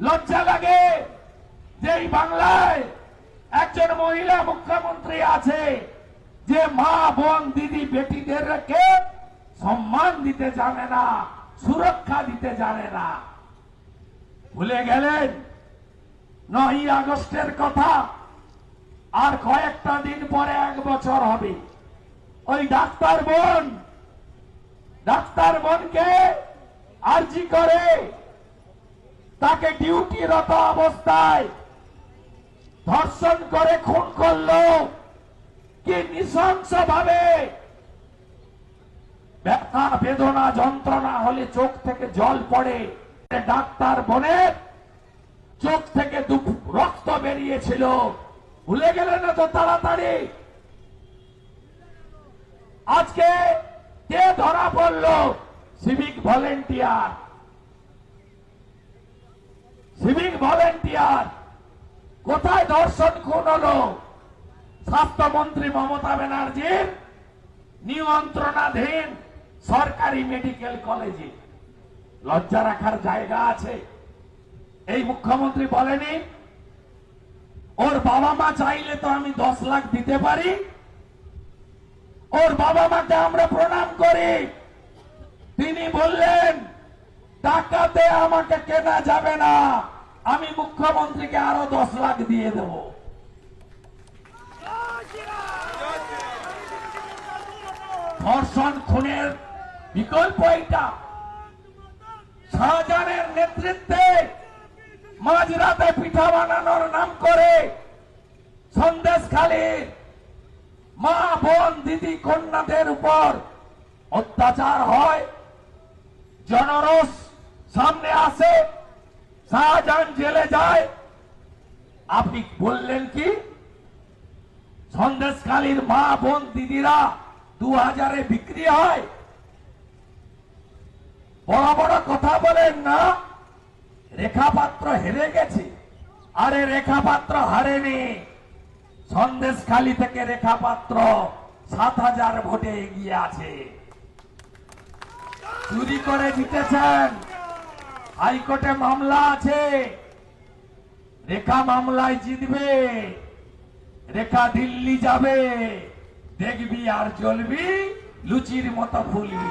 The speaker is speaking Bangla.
লজ্জা লাগে যে বাংলায় একজন মহিলা মুখ্যমন্ত্রী আছে যে মা, বোন, দিদি বেটিদেরকে সম্মান দিতে জানে না, সুরক্ষা দিতে জানে না। ভুলে গেলেন? নয় আগস্টের কথা। আর কয়েকটা দিন পরে এক বছর হবে। ওই ডাক্তার বোন, ডাক্তার বোনকে আর্জি করে। তাকে ডিউটিরত অবস্থায় ধর্ষণ করে খুন করল। কি নৃশংস ভাবে ব্যথা, বেদনা, যন্ত্রণা হলে চোখ থেকে জল পড়ে। ডাক্তার বোনের চোখ থেকে রক্ত বেরিয়েছিল। ভুলে গেলেন তো তাড়াতাড়ি। আজকে কে ধরা পড়ল? Civic volunteer. সিভিক ভলেন্টিয়ার, কোথায় দর্শন খুন স্বাস্থ্যমন্ত্রী মমতা ব্যানার্জির নিয়ন্ত্রণাধীন সরকারি মেডিকেল কলেজে। লজ্জা রাখার জায়গা আছে। এই মুখ্যমন্ত্রী বলেনি, ওর বাবা মা চাইলে তো আমি দশ লাখ দিতে পারি। ওর বাবা মাকে আমরা প্রণাম করি। তিনি বললেন, টাকাতে আমাকে কেনা যাবে না। আমি মুখ্যমন্ত্রীকে আরও দশ লাখ দিয়ে দেব। ধর্ষণ খুনের বিকল্প এইটা। শাহজাহানের নেতৃত্বে মাঝরাতে পিঠা বানানোর নাম করে সন্দেশ মা, বোন, দিদি, কন্যাদের উপর অত্যাচার হয়। জনরস সামনে আসে। শাহজাহান জেলে যায়। আপনি বললেন কি? সন্দেশখালীর মা বোন দিদিরা দু হাজারে বিক্রি হয়। বড় বড় কথা বলেন না। রেখাপাত্র হেরে গেছে। আরে রেখাপাত্র হারেনি। সন্দেশখালী থেকে রেখাপাত্র সাত হাজার ভোটে এগিয়ে আছে। চুরি করে জিতেছেন। হাইকোর্টে মামলা আছে। রেখা মামলায় জিতবে। রেখা দিল্লি যাবে। দেখবি আর চলবি লুচির মতো ফুলবি